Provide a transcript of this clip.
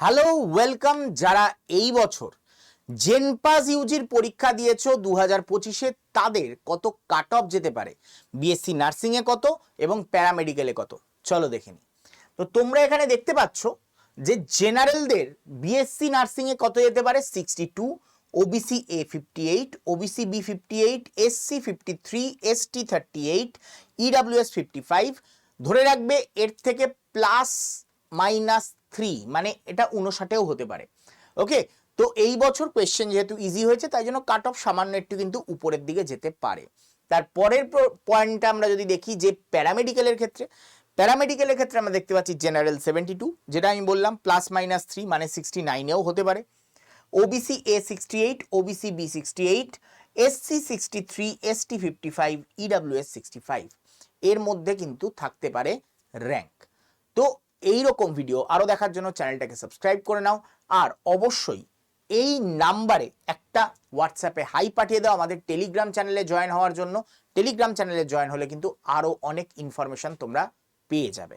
Hello, welcome যারা এই বছর জেনপাস ইউজির পরীক্ষা দিয়েছ দু হাজার পঁচিশে, তাদের কত কাট অফ যেতে পারে? বিএসসি নার্সিংয়ে কত এবং প্যারামেডিক্যালে কত? চলো দেখে নিই। তো তোমরা এখানে দেখতে পাচ্ছ যে জেনারেলদের বিএসসি নার্সিংয়ে কত যেতে পারে? Sixty two OBC A fifty eight OBC B fifty eight SC fifty three ST thirty eight EWS fifty five ধরে রাখবে, এর থেকে প্লাস মাইনাস থ্রি মানে এটা উনষাটেও হতে পারে। ওকে? তো এই বছর কোয়েশ্চেন যেহেতু ইজি হয়েছে, তাই জন্য কাট অফ সামান্য একটু কিন্তু উপরের দিকে যেতে পারে। তার পরের পয়েন্টটা আমরা যদি দেখি যে প্যারামেডিক্যালের ক্ষেত্রে প্যারামেডিক্যালের ক্ষেত্রে আমরা দেখতে পাচ্ছি জেনারেল সেভেন্টি টু যেটা আমি বললাম প্লাস মাইনাস থ্রি মানে সিক্সটি নাইনেও হতে পারে। OBC A sixty eight OBC B sixty eight SC sixty three ST fifty five EWS sixty five এর মধ্যে কিন্তু থাকতে পারে র্যাঙ্ক তো এই রকম ভিডিও আরও দেখার জন্য চ্যানেলটাকে সাবস্ক্রাইব করে নাও। আর অবশ্যই এই নাম্বারে একটা হোয়াটসঅ্যাপে হাই পাঠিয়ে দাও আমাদের টেলিগ্রাম চ্যানেলে জয়েন হওয়ার জন্য। টেলিগ্রাম চ্যানেলে জয়েন হলে কিন্তু আরও অনেক ইনফরমেশন তোমরা পেয়ে যাবে।